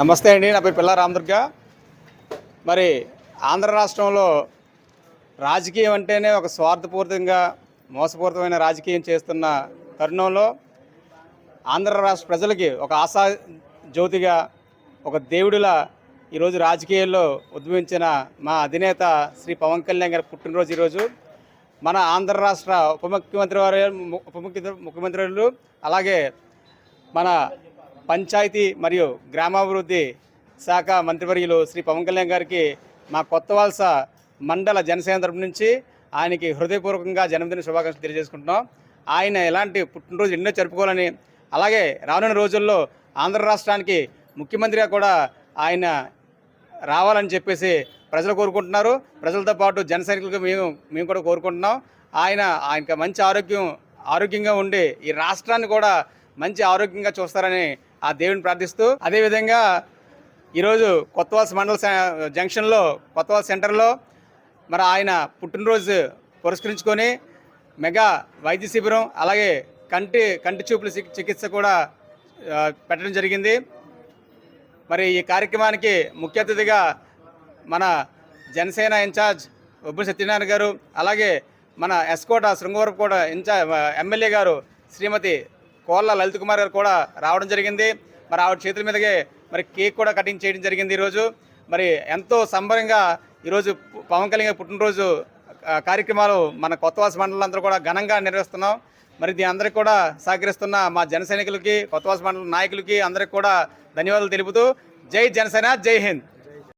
నమస్తే అండి నా పేరు పిల్ల రామదుర్గ. మరి ఆంధ్ర రాష్ట్రంలో రాజకీయం అంటేనే ఒక స్వార్థపూరితంగా మోసపూరితమైన రాజకీయం చేస్తున్న తరుణంలో ఆంధ్ర రాష్ట్ర ప్రజలకి ఒక ఆశా జ్యోతిగా ఒక దేవుడిలా ఈరోజు రాజకీయాల్లో ఉద్భవించిన మా అధినేత శ్రీ పవన్ కళ్యాణ్ గారి పుట్టినరోజు ఈరోజు. మన ఆంధ్ర రాష్ట్ర ఉప ముఖ్యమంత్రి వారు ఉప ముఖ్య ముఖ్యమంత్రులు అలాగే మన పంచాయతీ మరియు గ్రామాభివృద్ధి శాఖ మంత్రివర్యులు శ్రీ పవన్ కళ్యాణ్ గారికి మా కొత్త వలస మండల జనసేన తరపు నుంచి ఆయనకి హృదయపూర్వకంగా జన్మదిన శుభాకాంక్షలు తెలియజేసుకుంటున్నాం. ఆయన ఎలాంటి పుట్టినరోజు ఎన్నో జరుపుకోవాలని అలాగే రానున్న రోజుల్లో ఆంధ్ర రాష్ట్రానికి ముఖ్యమంత్రిగా కూడా ఆయన రావాలని చెప్పేసి ప్రజలు కోరుకుంటున్నారు. ప్రజలతో పాటు జన సైనికులకు మేము మేము కూడా కోరుకుంటున్నాం. ఆయన ఆయనకి మంచి ఆరోగ్యం ఆరోగ్యంగా ఉండి ఈ రాష్ట్రాన్ని కూడా మంచి ఆరోగ్యంగా చూస్తారని ఆ దేవుని ప్రార్థిస్తూ అదేవిధంగా ఈరోజు కొత్తవాల్స్ మండల జంక్షన్లో కొత్తవాల్స్ సెంటర్లో మరి ఆయన పుట్టినరోజు పురస్కరించుకొని మెగా వైద్య శిబిరం అలాగే కంటి కంటి చూపుల చికిత్స కూడా పెట్టడం జరిగింది. మరి ఈ కార్యక్రమానికి ముఖ్య అతిథిగా మన జనసేన ఇన్ఛార్జ్ ఉబ్బు సత్యనారాయణ గారు అలాగే మన ఎస్కోట కూడా ఇన్ఛార్జ్ ఎమ్మెల్యే గారు శ్రీమతి కోళ్ళ లలిత్ కుమార్ గారు కూడా రావడం జరిగింది. మరి ఆవిడ చేతుల మీదకే మరి కేక్ కూడా కటింగ్ చేయడం జరిగింది ఈరోజు. మరి ఎంతో సంబరంగా ఈరోజు పవన్ కళ్యాణ్ పుట్టినరోజు కార్యక్రమాలు మన కొత్తవాస మండలందరూ కూడా ఘనంగా నిర్వహిస్తున్నాం. మరి దీని అందరికీ కూడా సహకరిస్తున్న మా జన సైనికులకి కొత్తవాస మండల నాయకులకి అందరికీ కూడా ధన్యవాదాలు తెలుపుతూ జై జనసేన జై హింద్.